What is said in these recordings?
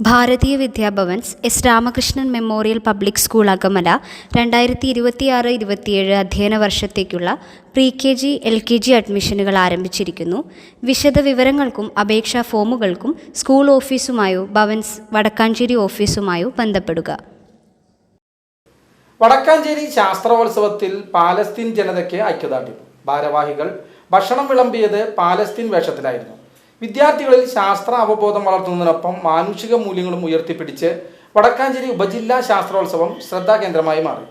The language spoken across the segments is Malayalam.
Bharatiya Vidya Bhavan's S Ramakrishnan memorial public school Akamala രണ്ടായിരത്തി ഇരുപത്തിയാറ് ഇരുപത്തിയേഴ് അധ്യയന വർഷത്തേക്കുള്ള pre K G L K G അഡ്മിഷനുകൾ ആരംഭിച്ചിരിക്കുന്നു. വിശദ വിവരങ്ങൾക്കും അപേക്ഷാ ഫോമുകൾക്കും സ്കൂൾ ഓഫീസുമായോ ഭവൻസ് വടക്കാഞ്ചേരി ഓഫീസുമായോ ബന്ധപ്പെടുക. വടക്കാഞ്ചേരി ശാസ്ത്രോത്സവത്തിൽ പാലസ്തീൻ ജനതയ്ക്ക് ഐക്യദാർഢ്യം. ഭാരവാഹികൾ ഭക്ഷണം വിളമ്പിയത് പാലസ്തീൻ വേഷത്തിലായിരുന്നു. വിദ്യാർത്ഥികളിൽ ശാസ്ത്ര അവബോധം വളർത്തുന്നതിനൊപ്പം മാനുഷിക മൂല്യങ്ങളും ഉയർത്തിപ്പിടിച്ച് വടക്കാഞ്ചേരി ഉപജില്ലാ ശാസ്ത്രോത്സവം ശ്രദ്ധാകേന്ദ്രമായി മാറി.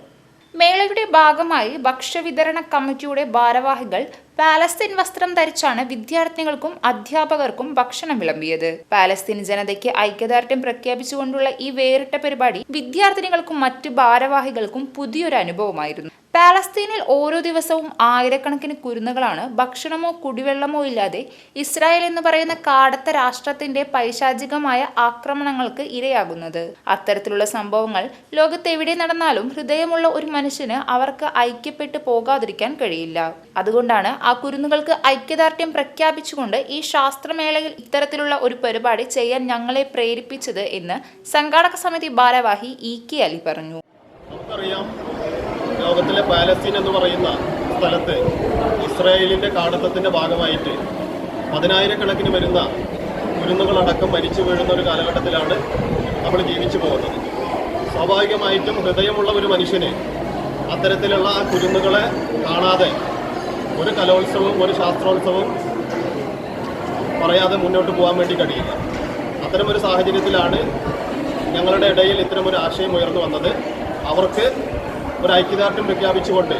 മേളയുടെ ഭാഗമായി ഭക്ഷ്യവിതരണ കമ്മിറ്റിയുടെ ഭാരവാഹികൾ പാലസ്തീൻ വസ്ത്രം ധരിച്ചാണ് വിദ്യാർത്ഥികൾക്കും അധ്യാപകർക്കും ഭക്ഷണം വിളമ്പിയത്. പാലസ്തീൻ ജനതയ്ക്ക് ഐക്യദാർഢ്യം പ്രഖ്യാപിച്ചുകൊണ്ടുള്ള ഈ വേറിട്ട പരിപാടി വിദ്യാർത്ഥിനികൾക്കും മറ്റ് ഭാരവാഹികൾക്കും പുതിയൊരു അനുഭവമായിരുന്നു. പാലസ്തീനിൽ ഓരോ ദിവസവും ആയിരക്കണക്കിന് കുരുന്നുകളാണ് ഭക്ഷണമോ കുടിവെള്ളമോ ഇല്ലാതെ ഇസ്രായേൽ എന്ന് പറയുന്ന കാടത്ത രാഷ്ട്രത്തിന്റെ പൈശാചികമായ ആക്രമണങ്ങൾക്ക് ഇരയാകുന്നത്. അത്തരത്തിലുള്ള സംഭവങ്ങൾ ലോകത്തെവിടെ നടന്നാലും ഹൃദയമുള്ള ഒരു മനുഷ്യന് അവർക്ക് ഐക്യപ്പെട്ടു പോകാതിരിക്കാൻ കഴിയില്ല. അതുകൊണ്ടാണ് ആ കുരുന്നുകൾക്ക് ഐക്യദാർഢ്യം പ്രഖ്യാപിച്ചുകൊണ്ട് ഈ ശാസ്ത്രമേളയിൽ ഇത്തരത്തിലുള്ള ഒരു പരിപാടി ചെയ്യാൻ ഞങ്ങളെ പ്രേരിപ്പിച്ചത് എന്ന് സംഘാടക സമിതി ഭാരവാഹി ഇ കെ അലി പറഞ്ഞു. ലോകത്തിലെ പാലസ്തീൻ എന്ന് പറയുന്ന സ്ഥലത്ത് ഇസ്രായേലിന്റെ കാടത്തത്തിന്റെ ഭാഗമായിട്ട് പതിനായിരക്കണക്കിന് വരുന്ന കുരുന്നുകളടക്കം മരിച്ചു വീഴുന്ന ഒരു കാലഘട്ടത്തിലാണ് നമ്മൾ ജീവിച്ചു പോകുന്നത്. സ്വാഭാവികമായിട്ടും ഹൃദയമുള്ള ഒരു മനുഷ്യന് അത്തരത്തിലുള്ള ആ കുരുന്നുകളെ കാണാതെ ഒരു കലോത്സവവും ഒരു ശാസ്ത്രോത്സവവും പറയാതെ മുന്നോട്ട് പോകാൻ വേണ്ടി കഴിയില്ല. അത്തരമൊരു സാഹചര്യത്തിലാണ് ഞങ്ങളുടെ ഇടയിൽ ഇത്തരമൊരു ആശയം ഉയർന്നു വന്നത്. അവർക്ക് ഒരു ഐക്യദാർഢ്യം പ്രഖ്യാപിച്ചുകൊണ്ട്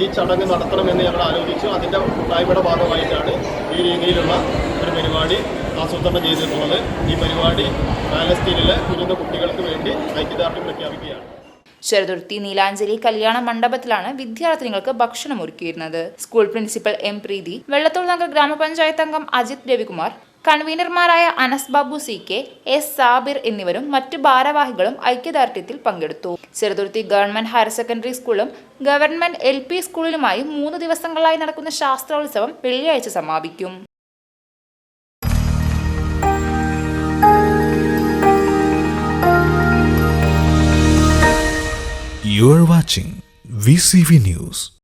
ഈ ചടങ്ങ് നടത്തണമെന്ന് ഞങ്ങൾ ആലോചിച്ചു. അതിന്റെ കൂട്ടായ്മയുടെ ഭാഗമായിട്ടാണ് ഈ രീതിയിലുള്ള ഒരു പരിപാടി ആസൂത്രണം ചെയ്തിട്ടുള്ളത്. ഈ പരിപാടി പാലസ്തീനിലെ കുരുന്ന കുട്ടികൾക്ക് വേണ്ടി ഐക്യദാർഢ്യം പ്രഖ്യാപിക്കുകയാണ്. ചെറുതുരുത്തി നീലാഞ്ജലി കല്യാണ മണ്ഡപത്തിലാണ് വിദ്യാർത്ഥിനികൾക്ക് ഭക്ഷണം ഒരുക്കിയിരുന്നത് school principal M Preethi Vallathol Nagar ഗ്രാമപഞ്ചായത്ത് അംഗം Ajith Ravikumar കൺവീനർമാരായ Anas Babu C K S Sabir എന്നിവരും മറ്റു ഭാരവാഹികളും ഐക്യദാർഢ്യത്തിൽ പങ്കെടുത്തു ചെറുതുരുത്തി ഗവൺമെന്റ് ഹയർ സെക്കൻഡറി സ്കൂളും ഗവൺമെന്റ് എൽ പി സ്കൂളിലുമായി മൂന്ന് ദിവസങ്ങളായി നടക്കുന്ന ശാസ്ത്രോത്സവം വെള്ളിയാഴ്ച സമാപിക്കും You are watching VCV News.